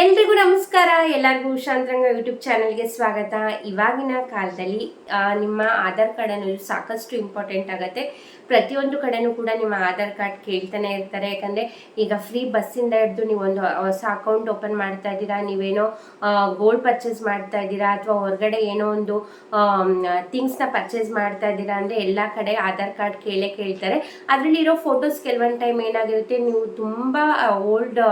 ಎಲ್ರಿಗೂ ನಮಸ್ಕಾರ. ಎಲ್ಲರಿಗೂ ಶಾಂತರಂಗ ಯೂಟ್ಯೂಬ್ ಚಾನಲ್ಗೆ ಸ್ವಾಗತ. ಇವಾಗಿನ ಕಾಲದಲ್ಲಿ ನಿಮ್ಮ ಆಧಾರ್ ಕಾರ್ಡ್ ಅನ್ನೋದು ಸಾಕಷ್ಟು ಇಂಪಾರ್ಟೆಂಟ್ ಆಗುತ್ತೆ. ಪ್ರತಿಯೊಂದು ಕಡೆನೂ ಕೂಡ ನಿಮ್ಮ ಆಧಾರ್ ಕಾರ್ಡ್ ಕೇಳ್ತಾನೆ ಇರ್ತಾರೆ. ಯಾಕಂದ್ರೆ ಈಗ ಫ್ರೀ ಬಸ್ಸಿಂದ ಹಿಡಿದು ನೀವೊಂದು ಹೊಸ ಅಕೌಂಟ್ ಓಪನ್ ಮಾಡ್ತಾ ಇದ್ದೀರಾ, ನೀವೇನೋ ಗೋಲ್ಡ್ ಪರ್ಚೇಸ್ ಮಾಡ್ತಾ ಇದ್ದೀರಾ, ಅಥವಾ ಹೊರಗಡೆ ಏನೋ ಒಂದು ಥಿಂಗ್ಸ್ನ ಪರ್ಚೇಸ್ ಮಾಡ್ತಾ ಇದ್ದೀರಾ ಅಂದರೆ ಎಲ್ಲ ಕಡೆ ಆಧಾರ್ ಕಾರ್ಡ್ ಕೇಳೇ ಕೇಳ್ತಾರೆ. ಅದರಲ್ಲಿರೋ ಫೋಟೋಸ್ ಕೆಲವೊಂದು ಟೈಮ್ ಏನಾಗಿರುತ್ತೆ, ನೀವು ತುಂಬ ಓಲ್ಡ್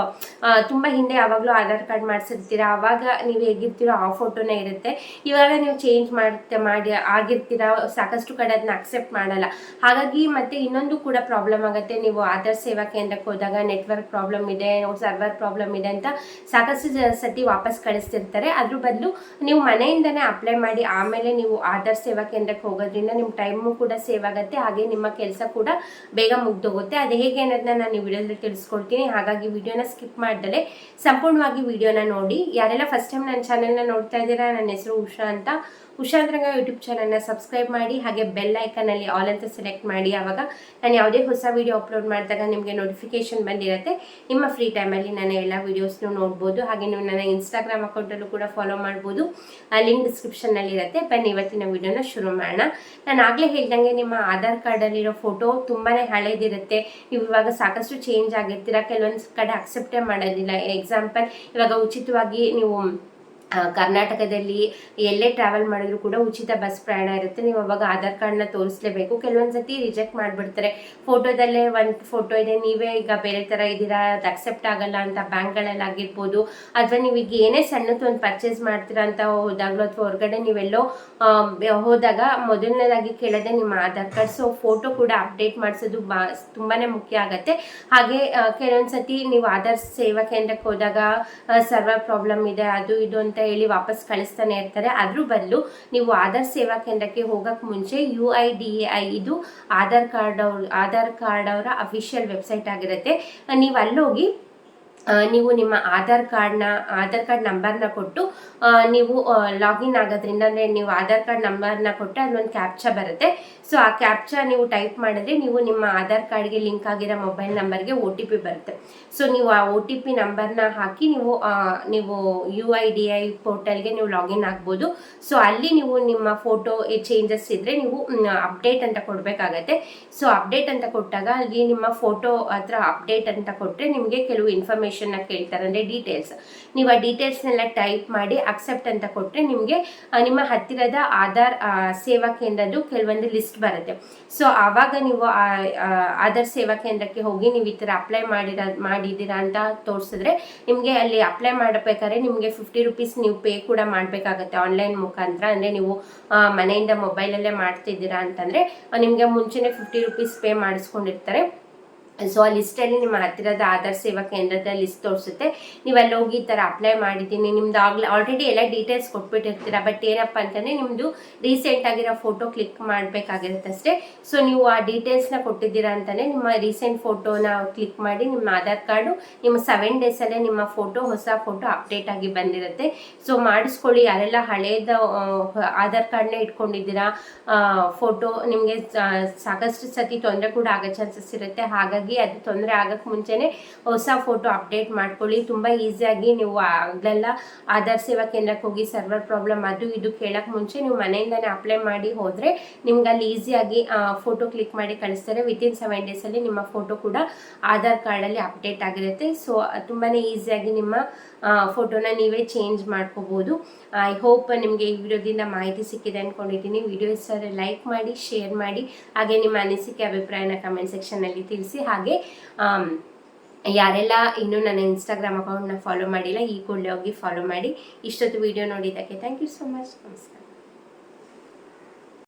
ತುಂಬ ಹಿಂದೆ ಯಾವಾಗಲೂ ಆಧಾರ್ ಕಾರ್ಡ್ ಮಾಡಿಸಿರ್ತೀರಾ? ಆವಾಗ ನೀವು ಹೇಗಿರ್ತೀರೋ ಆ ಫೋಟೋನೇ ಇರುತ್ತೆ. ಇವಾಗ ನೀವು ಚೇಂಜ್ ಮಾಡ್ತಾ ಮಾಡಿ ಆಗಿರ್ತೀರಾ, ಸಾಕಷ್ಟು ಕಡೆ ಅದನ್ನ ಅಕ್ಸೆಪ್ಟ್ ಮಾಡಲ್ಲ. ಹಾಗಾಗಿ ಮತ್ತೆ ಇನ್ನೊಂದು ಕೂಡ ಪ್ರಾಬ್ಲಮ್ ಆಗುತ್ತೆ. ನೀವು ಆಧಾರ್ ಸೇವಾ ಕೇಂದ್ರಕ್ಕೆ ಹೋದಾಗ ನೆಟ್ವರ್ಕ್ ಪ್ರಾಬ್ಲಮ್ ಇದೆ ಸರ್ವರ್ ಪ್ರಾಬ್ಲಮ್ ಇದೆ ಅಂತ ಸಾಕಷ್ಟು ಸತಿ ವಾಪಸ್ ಕಳಿಸ್ತಿರ್ತಾರೆ. ಅದ್ರ ಬದಲು ನೀವು ಮನೆಯಿಂದನೇ ಅಪ್ಲೈ ಮಾಡಿ ಆಮೇಲೆ ನೀವು ಆಧಾರ್ ಸೇವಾ ಕೇಂದ್ರಕ್ಕೆ ಹೋಗೋದ್ರಿಂದ ನಿಮ್ಮ ಟೈಮು ಕೂಡ ಸೇವ್ ಆಗುತ್ತೆ. ಹಾಗೆ ನಿಮ್ಮ ಕೆಲಸ ಕೂಡ ಬೇಗ ಮುಗ್ದೋಗುತ್ತೆ. ಅದು ಹೇಗೆ ಅನ್ನೋದನ್ನ ನಾನು ವಿಡಿಯೋದಲ್ಲಿ ತಿಳಿಸ್ಕೊಡ್ತೀನಿ. ಹಾಗಾಗಿ ವಿಡಿಯೋನ ಸ್ಕಿಪ್ ಮಾಡ್ದಲೆ ಸಂಪೂರ್ಣವಾಗಿ ವಿಡಿಯೋನ ನೋಡಿ. ಯಾರೆಲ್ಲ ಫಸ್ಟ್ ಟೈಮ್ ನನ್ನ ಚಾನೆಲ್ನ ನೋಡ್ತಾ ಇದ್ದೀರಾ ನನ್ನ ಹೆಸರು ಉಷಾ ಅಂತ. ಉಷಾಂದ್ರಂಗ ಯೂಟ್ಯೂಬ್ ಚಾನಲ್ನ ಸಬ್ಸ್ಕ್ರೈಬ್ ಮಾಡಿ ಹಾಗೆ ಬೆಲ್ ಐಕನಲ್ಲಿ ಆಲ್ ಅಂತ ಸೆಲೆಕ್ಟ್ ಮಾಡಿ ಆವಾಗ ನಾನು ಯಾವುದೇ ಹೊಸ ವೀಡಿಯೋ ಅಪ್ಲೋಡ್ ಮಾಡಿದಾಗ ನಿಮಗೆ ನೋಟಿಫಿಕೇಶನ್ ಬಂದಿರುತ್ತೆ. ನಿಮ್ಮ ಫ್ರೀ ಟೈಮಲ್ಲಿ ನಾನು ಎಲ್ಲ ವೀಡಿಯೋಸ್ನು ನೋಡ್ಬೋದು. ಹಾಗೆ ನೀವು ನನ್ನ ಇನ್ಸ್ಟಾಗ್ರಾಮ್ ಅಕೌಂಟಲ್ಲೂ ಕೂಡ ಫಾಲೋ ಮಾಡ್ಬೋದು. ಲಿಂಕ್ ಡಿಸ್ಕ್ರಿಪ್ಷನ್ನಲ್ಲಿರುತ್ತೆ ಬನ್ನಿ, ಇವತ್ತಿನ ವಿಡಿಯೋನ ಶುರು ಮಾಡೋಣ. ನಾನು ಆಗಲೇ ಹೇಳ್ದಂಗೆ ನಿಮ್ಮ ಆಧಾರ್ ಕಾರ್ಡಲ್ಲಿರೋ ಫೋಟೋ ತುಂಬಾ ಹಳೇದಿರುತ್ತೆ. ನೀವು ಇವಾಗ ಸಾಕಷ್ಟು ಚೇಂಜ್ ಆಗಿರ್ತೀರ. ಕೆಲವೊಂದು ಕಡೆ ಅಕ್ಸೆಪ್ಟೇ ಮಾಡೋದಿಲ್ಲ. ಎಕ್ಸಾಂಪಲ್ ಇವಾಗ ಉಚಿತವಾಗಿ ನೀವು ಕರ್ನಾಟಕದಲ್ಲಿ ಎಲ್ಲೇ ಟ್ರಾವೆಲ್ ಮಾಡಿದ್ರು ಕೂಡ ಉಚಿತ ಬಸ್ ಪ್ರಯಾಣ ಇರುತ್ತೆ. ನೀವು ಅವಾಗ ಆಧಾರ್ ಕಾರ್ಡ್ನ ತೋರಿಸ್ಲೇಬೇಕು. ಕೆಲವೊಂದು ಸತಿ ರಿಜೆಕ್ಟ್ ಮಾಡಿಬಿಡ್ತಾರೆ. ಫೋಟೋದಲ್ಲೇ ಒಂದು ಫೋಟೋ ಇದೆ. ನೀವೇ ಈಗ ಬೇರೆ ಥರ ಇದ್ದೀರಾ? ಅದು ಅಕ್ಸೆಪ್ಟ್ ಆಗಲ್ಲ ಅಂತ ಬ್ಯಾಂಕ್ಗಳಲ್ಲಿ ಆಗಿರ್ಬೋದು. ಅಥವಾ ಈಗ ಏನೇ ಸಣ್ಣದು ಒಂದು ಪರ್ಚೇಸ್ ಮಾಡ್ತೀರಾ ಅಂತ ಹೋದಾಗಲೂ ಅಥವಾ ಹೊರಗಡೆ ನೀವೆಲ್ಲೋ ಹೋದಾಗ ಮೊದಲನೇದಾಗಿ ಕೇಳೋದೇ ನಿಮ್ಮ ಆಧಾರ್ ಕಾರ್ಡ್. ಸೊ ಫೋಟೋ ಕೂಡ ಅಪ್ಡೇಟ್ ಮಾಡಿಸೋದು ಬಾ ತುಂಬಾ ಮುಖ್ಯ ಆಗುತ್ತೆ. ಹಾಗೆ ಕೆಲವೊಂದು ಸತಿ ನೀವು ಆಧಾರ್ ಸೇವಾ ಕೇಂದ್ರಕ್ಕೆ ಹೋದಾಗ ಸರ್ವರ್ ಪ್ರಾಬ್ಲಮ್ ಇದೆ, ಅದು ಇದು ಅಂತ ಹೇಳಿ ವಾಪಸ್ ಕಳಿಸ್ತಾನೆ ಇರ್ತಾರೆ. ಅದ್ರ ಬದಲು ನೀವು ಆಧಾರ್ ಸೇವಾ ಕೇಂದ್ರಕ್ಕೆ ಹೋಗಕ್ ಮುಂಚೆ U I D A I ಇದು ಆಧಾರ್ ಕಾರ್ಡ್ ಅವ್ರ ಆಧಾರ್ ಕಾರ್ಡ್ ಅವರ ಅಫಿಷಿಯಲ್ ವೆಬ್ಸೈಟ್ ಆಗಿರುತ್ತೆ. ನೀವು ಅಲ್ಲೋಗಿ ನೀವು ನಿಮ್ಮ ಆಧಾರ್ ಕಾರ್ಡ್ನ, ಆಧಾರ್ ಕಾರ್ಡ್ ನಂಬರ್ನ ಕೊಟ್ಟು ನೀವು ಲಾಗಿನ್ ಆಗೋದ್ರಿಂದ ಅಂದರೆ ನೀವು ಆಧಾರ್ ಕಾರ್ಡ್ ನಂಬರ್ನ ಕೊಟ್ಟು ಅಲ್ಲೊಂದು ಕ್ಯಾಪ್ಚಾ ಬರುತ್ತೆ. ಸೊ, ಆ ಕ್ಯಾಪ್ಚಾ ನೀವು ಟೈಪ್ ಮಾಡಿದ್ರೆ ನೀವು ನಿಮ್ಮ ಆಧಾರ್ ಕಾರ್ಡ್ಗೆ ಲಿಂಕ್ ಆಗಿರೋ ಮೊಬೈಲ್ ನಂಬರ್ಗೆ ಒ ಟಿ ಪಿ ಬರುತ್ತೆ. ಸೊ, ನೀವು ಆ ಒ ಟಿ ಪಿ ನಂಬರ್ನ ಹಾಕಿ ನೀವು ನೀವು ಯು ಐ ಡಿ ಐ ಪೋರ್ಟಲ್ಗೆ ನೀವು ಲಾಗಿನ್ ಆಗ್ಬೋದು. ಸೊ, ಅಲ್ಲಿ ನೀವು ನಿಮ್ಮ ಫೋಟೋ ಚೇಂಜಸ್ ಇದ್ದರೆ ನೀವು ಅಪ್ಡೇಟ್ ಅಂತ ಕೊಡಬೇಕಾಗತ್ತೆ. ಸೊ, ಅಪ್ಡೇಟ್ ಅಂತ ಕೊಟ್ಟಾಗ ಅಲ್ಲಿ ನಿಮ್ಮ ಫೋಟೋ ಹತ್ರ ಅಪ್ಡೇಟ್ ಅಂತ ಕೊಟ್ಟರೆ ನಿಮಗೆ ಕೆಲವು ಇನ್ಫಾರ್ಮೇಷನ್ನ ಕೇಳ್ತಾರೆ ಅಂದರೆ ಡೀಟೇಲ್ಸ್ ನೀವು ಆ ಡೀಟೇಲ್ಸ್ನೆಲ್ಲ ಟೈಪ್ ಮಾಡಿ ಅಕ್ಸೆಪ್ಟ್ ಅಂತ ಕೊಟ್ಟರೆ ನಿಮಗೆ ನಿಮ್ಮ ಹತ್ತಿರದ ಆಧಾರ್ ಸೇವಾ ಕೇಂದ್ರದ್ದು ಕೆಲವೊಂದು ಲಿಸ್ಟ್ ಬರುತ್ತೆ. ಸೊ ಆವಾಗ ನೀವು ಆಧಾರ್ ಸೇವಾ ಕೇಂದ್ರಕ್ಕೆ ಹೋಗಿ ನೀವು ಈ ಥರ ಅಪ್ಲೈ ಮಾಡಿರ, ಮಾಡಿದ್ದೀರಾ ಅಂತ ತೋರಿಸಿದ್ರೆ ನಿಮಗೆ ಅಲ್ಲಿ ಅಪ್ಲೈ ಮಾಡಬೇಕಾದ್ರೆ ನಿಮಗೆ ಫಿಫ್ಟಿ ರುಪೀಸ್ ನೀವು ಪೇ ಕೂಡ ಮಾಡಬೇಕಾಗತ್ತೆ ಆನ್ಲೈನ್ ಮುಖಾಂತರ. ಅಂದರೆ ನೀವು ಮನೆಯಿಂದ ಮೊಬೈಲಲ್ಲೇ ಮಾಡ್ತಿದ್ದೀರಾ ಅಂತಂದರೆ ನಿಮಗೆ ಮುಂಚೆನೇ ಫಿಫ್ಟಿ ರುಪೀಸ್ ಪೇ ಮಾಡಿಸ್ಕೊಂಡಿರ್ತಾರೆ. ಸೊ ಆ ಲಿಸ್ಟಲ್ಲಿ ನಿಮ್ಮ ಹತ್ತಿರದ ಆಧಾರ್ ಸೇವಾ ಕೇಂದ್ರದ ಲಿಸ್ಟ್ ತೋರಿಸುತ್ತೆ. ನೀವು ಅಲ್ಲಿ ಹೋಗಿ ಈ ಥರ ಅಪ್ಲೈ ಮಾಡಿದ್ದೀನಿ. ನಿಮ್ದು ಆಗ್ಲೇ ಆಲ್ರೆಡಿ ಎಲ್ಲ ಡೀಟೇಲ್ಸ್ ಕೊಟ್ಬಿಟ್ಟಿರ್ತೀರ. ಬಟ್ ಏನಪ್ಪ ಅಂತಂದರೆ ನಿಮ್ಮದು ರೀಸೆಂಟ್ ಆಗಿರೋ ಫೋಟೋ ಕ್ಲಿಕ್ ಮಾಡಬೇಕಾಗಿರುತ್ತೆ ಅಷ್ಟೇ. ಸೊ ನೀವು ಆ ಡೀಟೇಲ್ಸ್ನ ಕೊಟ್ಟಿದ್ದೀರಾ ಅಂತಲೇ ನಿಮ್ಮ ರೀಸೆಂಟ್ ಫೋಟೋನ ಕ್ಲಿಕ್ ಮಾಡಿ ನಿಮ್ಮ ಆಧಾರ್ ಕಾರ್ಡು ನಿಮ್ಮ ಸೆವೆನ್ ಡೇಸಲ್ಲೇ ನಿಮ್ಮ ಫೋಟೋ ಹೊಸ ಫೋಟೋ ಅಪ್ಡೇಟ್ ಆಗಿ ಬಂದಿರುತ್ತೆ. ಸೊ ಮಾಡಿಸ್ಕೊಳ್ಳಿ. ಯಾರೆಲ್ಲ ಹಳೇದ ಆಧಾರ್ ಕಾರ್ಡ್ನ ಇಟ್ಕೊಂಡಿದ್ದೀರಾ ಫೋಟೋ ನಿಮಗೆ ಸಾಕಷ್ಟು ಸತಿ ತೊಂದರೆ ಕೂಡ ಆಗೋ ಚಾನ್ಸಸ್ ಇರುತ್ತೆ. ಹಾಗಾಗಿ ಅದು ತೊಂದರೆ ಆಗೋಕ್ಕೆ ಮುಂಚೆನೆ ಹೊಸ ಫೋಟೋ ಅಪ್ಡೇಟ್ ಮಾಡ್ಕೊಳ್ಳಿ. ತುಂಬ ಈಸಿಯಾಗಿ ನೀವು ಆಗಲೆಲ್ಲ ಆಧಾರ್ ಸೇವಾ ಕೇಂದ್ರಕ್ಕೆ ಹೋಗಿ ಸರ್ವರ್ ಪ್ರಾಬ್ಲಮ್ ಅದು ಇದು ಕೇಳಕ್ಕೆ ಮುಂಚೆ ನೀವು ಮನೆಯಿಂದನೇ ಅಪ್ಲೈ ಮಾಡಿ ಹೋದರೆ ನಿಮ್ಗೆ ಅಲ್ಲಿ ಈಸಿಯಾಗಿ ಫೋಟೋ ಕ್ಲಿಕ್ ಮಾಡಿ ಕಳಿಸ್ತಾರೆ. ವಿತಿನ್ ಸೆವೆನ್ ಡೇಸಲ್ಲಿ ನಿಮ್ಮ ಫೋಟೋ ಕೂಡ ಆಧಾರ್ ಕಾರ್ಡಲ್ಲಿ ಅಪ್ಡೇಟ್ ಆಗಿರುತ್ತೆ. ಸೊ ತುಂಬಾ ಈಸಿಯಾಗಿ ನಿಮ್ಮ ಫೋಟೋನ ನೀವೇ ಚೇಂಜ್ ಮಾಡ್ಕೋಬೋದು. ಐ ಹೋಪ್ ನಿಮಗೆ ಈ ವಿಡಿಯೋದಿಂದ ಮಾಹಿತಿ ಸಿಕ್ಕಿದೆ ಅಂದ್ಕೊಂಡಿದ್ದೀನಿ ವಿಡಿಯೋ ಇಷ್ಟ ಲೈಕ್ ಮಾಡಿ ಶೇರ್ ಮಾಡಿ. ಹಾಗೆ ನಿಮ್ಮ ಅನಿಸಿಕೆ, ಅಭಿಪ್ರಾಯನ ಕಮೆಂಟ್ ಸೆಕ್ಷನಲ್ಲಿ ತಿಳಿಸಿ. ಹಾಗೆ ಆಮ್, ಯಾರೆಲ್ಲ ಇನ್ನೂ ನನ್ನ ಇನ್ಸ್ಟಾಗ್ರಾಮ್ ಅಕೌಂಟ್ನ ಫಾಲೋ ಮಾಡಿಲ್ಲ ಈ ಕೂಡಲೇ ಹೋಗಿ ಫಾಲೋ ಮಾಡಿ. ಇಷ್ಟೊತ್ತು ವಿಡಿಯೋ ನೋಡಿದ್ದಕ್ಕೆ ಥ್ಯಾಂಕ್ ಯು ಸೊ ಮಚ್ ನಮಸ್ಕಾರ.